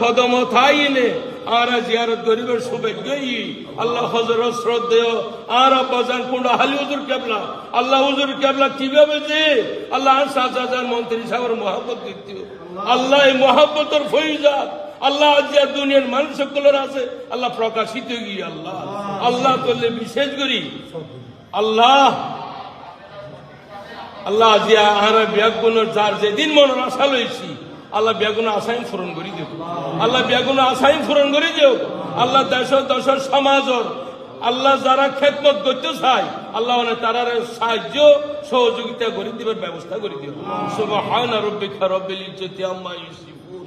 কদম থাইনে আর জিয়ারত গরিবের আল্লাহ শ্রদ্ধেয়। আর আব্বাজান কুন্ডা হালি হুজুর কেবলা। আল্লাহ হুজুর কেবলা কীভাবে যে? আল্লাহ মন্ত্রী সাহেবের আল্লাহ এই মহাব্বতের আল্লাহ আজ যে দুনিয়ার মানুষ সকলের আছে, আল্লাহ প্রকাশিত গিয়ে আল্লাহ। আল্লাহ করলে বিশেষ করি। আল্লাহ আল্লাহ আজিয়া আর ব্যাগুন যার যেদিন মনের আশা লইছি আল্লাহ বেগুনা আসাইন পূরণ করে দেব আল্লাহ বেগুনা আসাইন পূরণ করে দিও। আল্লাহ দেশ দশের সমাজর আল্লাহ যারা খেদমত করতে চায়, আল্লাহ মানে তারা সাহায্য, সহযোগিতা করে দিবার ব্যবস্থা করে দিও। সুবহান রব্বিকা রব্বিল ইজ্জতি আম্মা ইউসিফুন।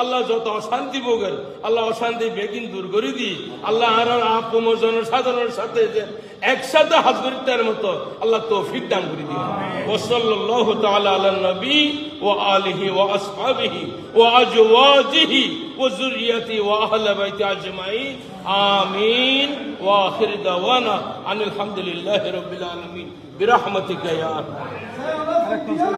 আল্লাহ যত অশান্তি ভোগের, আল্লাহ অশান্তি বেগিন দূর করে দি আল্লাহ আর আপম জনসাধারণের সাথে একসাথে হাত করিতার মতো আল্লাহ তৌফিক দান করে দিও ওসল্লাল্লাহু তাআলা আলা নবী ওয়া আলিহি ওয়া আসহাবিহি ওয়া আজওয়াজিহি ওয়া যুররিয়াতি ওয়া আহলি আমিন। ওয়া আখির দাওয়ানা আনিল হামদুলিল্লাহি রাব্বিল আলামিন। ইয়া আরহাম